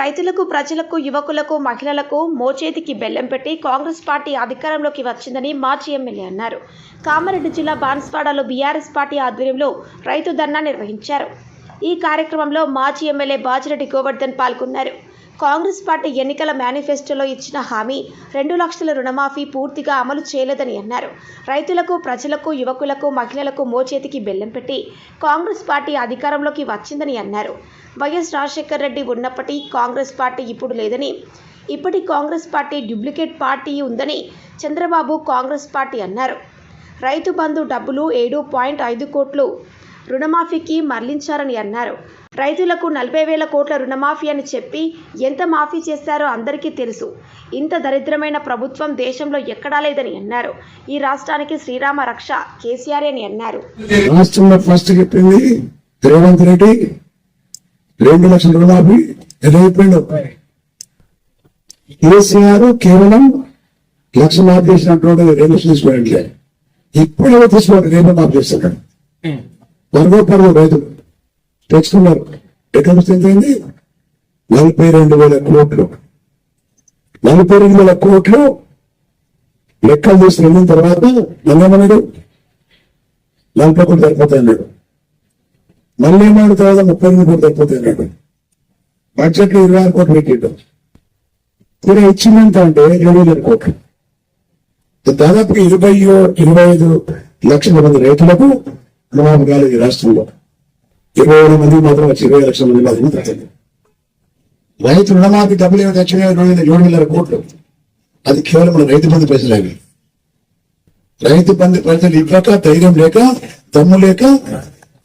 రైతులకు ప్రజలకు యువకులకు మహిళలకు మోచేతికి బెల్లం పెట్టి కాంగ్రెస్ పార్టీ అధికారంలోకి వచ్చిందని మాజీ ఎమ్మెల్యే అన్నారు. కామారెడ్డి జిల్లా బాన్స్వాడలో బీఆర్ఎస్ పార్టీ ఆధ్వర్యంలో రైతు ధర్నా నిర్వహించారు. ఈ కార్యక్రమంలో మాజీ ఎమ్మెల్యే బాజిరెడ్డి గోవర్ధన్ పాల్గొన్నారు. కాంగ్రెస్ పార్టీ ఎన్నికల మేనిఫెస్టోలో ఇచ్చిన హామీ రెండు లక్షల రుణమాఫీ పూర్తిగా అమలు చేయలేదని అన్నారు. రైతులకు ప్రజలకు యువకులకు మహిళలకు మోచేతికి బెల్లం పెట్టి కాంగ్రెస్ పార్టీ అధికారంలోకి వచ్చిందని అన్నారు. వైఎస్ రాజశేఖర్ రెడ్డి ఉన్నప్పటి కాంగ్రెస్ పార్టీ ఇప్పుడు లేదని ఇప్పటి కాంగ్రెస్ పార్టీ డూప్లికేట్ పార్టీ ఉందని చంద్రబాబు కాంగ్రెస్ పార్టీ అన్నారు. రైతు బంధు డబ్బులు ఏడు పాయింట్ ఐదు కోట్లు రుణమాఫీకి మరలించారని అన్నారు. రైతులకు నలభై వేల కోట్ల రుణమాఫీ అని చెప్పి ఎంత మాఫీ చేశారో అందరికీ తెలుసు. ఇంత దరిద్రమైన ప్రభుత్వం దేశంలో ఎక్కడా లేదని అన్నారు. ఈ రాష్ట్రానికి శ్రీరామ రక్ష కేసీఆర్ అని అన్నారు. రాష్ట్రంలో ఫస్ట్ చెప్పింది రేవంత్ రెడ్డి. రెండు లక్షల రుణమాఫీ కేసీఆర్ కేవలం లక్ష మాఫీ చేసినటువంటి రెండు లక్షలు తీసుకోండి రేపు మాఫీ చేస్తాడు పరుగు పరుగు రైతులు. తెచ్చుకున్నారు. ఎక్కడ ఎంతైంది నలభై రెండు వేల కోట్లు. నలభై రెండు వేల కోట్లు లెక్కలు తీసి వెళ్ళిన తర్వాత నన్నేమన్నాడు నలభై కోట్లు సరిపోతాయి అన్నాడు. మళ్ళీ ఏమన్నాడు తర్వాత ముప్పై ఎనిమిది కోట్లు సరిపోతాయి అన్నాడు. బడ్జెట్లో ఇరవై ఆరు కోట్లు పెట్టిండు. తీరా ఇచ్చిందంత అంటే రెండు వేల కోట్లు. దాదాపు ఇరవై ఇరవై ఐదు లక్షల మంది రైతులకు రుణమాఫీ కాలేదు రాష్ట్రంలో. ఇరవై వేల మంది మాత్రం వచ్చి ఇరవై లక్షల మంది మాత్రమే తగ్గింది రైతు రుణమాఫీ డబ్బులు ఏమి తెచ్చిన ఏడు వేల కోట్లు. అది కేవలం మన రైతు బంధు పైసలు అవి. రైతు బంధు పైసలు ఇవ్వక ధైర్యం లేక దమ్ము లేక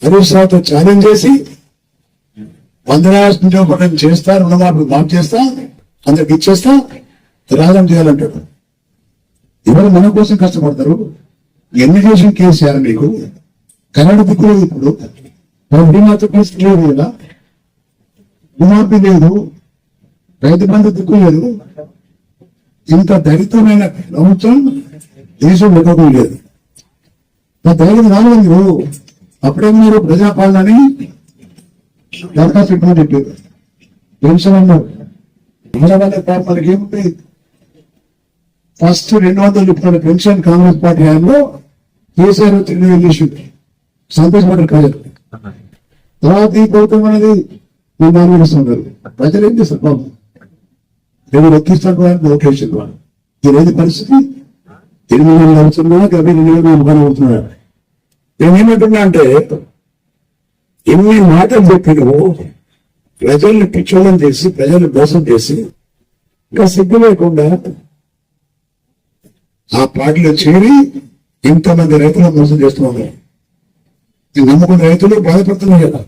హరీష్ రావుతో ఛాలెంజ్ చేసి వందనాశ మనం చేస్తా రుణమాఫీ మాఫ్ చేస్తా అందరికి ఇచ్చేస్తా రాజం చేయాలంటాడు ఎవరు మన కోసం కష్టపడతారు? ఎన్ని చేసిన కేసీఆర్ మీకు? కన్నడ దిక్కులేదు ఇప్పుడు వడ్డీ మాత్రం లేదు కదా రుణాపి లేదు. రైతు బంధు దిక్కు లేదు. ఇంత దరిద్రమైన ప్రభుత్వం దేశం ఎక్కడూ లేదు. నా ధైర్యం రాలేదు మీరు అప్పుడే మీరు ప్రజాపాలనని దరఖాస్తు పెట్టమని చెప్పారు. పెన్షన్ అన్నారు మన వల్ల మనకి ఏముంది? ఫస్ట్ రెండు వందలు చెప్తున్న పెన్షన్ కాంగ్రెస్ పార్టీ హయాంలో. కేసీఆర్ తిరిగి వెళ్ళేసి సంతోషపడ్డారు కాదు. తర్వాత ఈ ప్రభుత్వం అనేది మీ దాని ప్రజలు ఏం చేస్తారు? బాబు ఎవరు ఎక్కిస్తాను లోకేషన్ వాళ్ళు ఇదేది పరిస్థితి? ఎనిమిది వేల అవుతున్నా డెబ్బై రెండు వేలు ముఖాన్ని అవుతున్నా నేనేమంటున్నా అంటే ఎన్ని మాటలు చెప్పి నువ్వు ప్రజల్ని పిచ్చోళం చేసి ప్రజల్ని మోసం చేసి ఇంకా సిగ్గు లేకుండా ఆ పార్టీలో చేరి ఇంతమంది రైతులను మోసం చేస్తున్నాను ఈ నమ్ముకున్న రైతులు బాధపడుతున్నారు కదా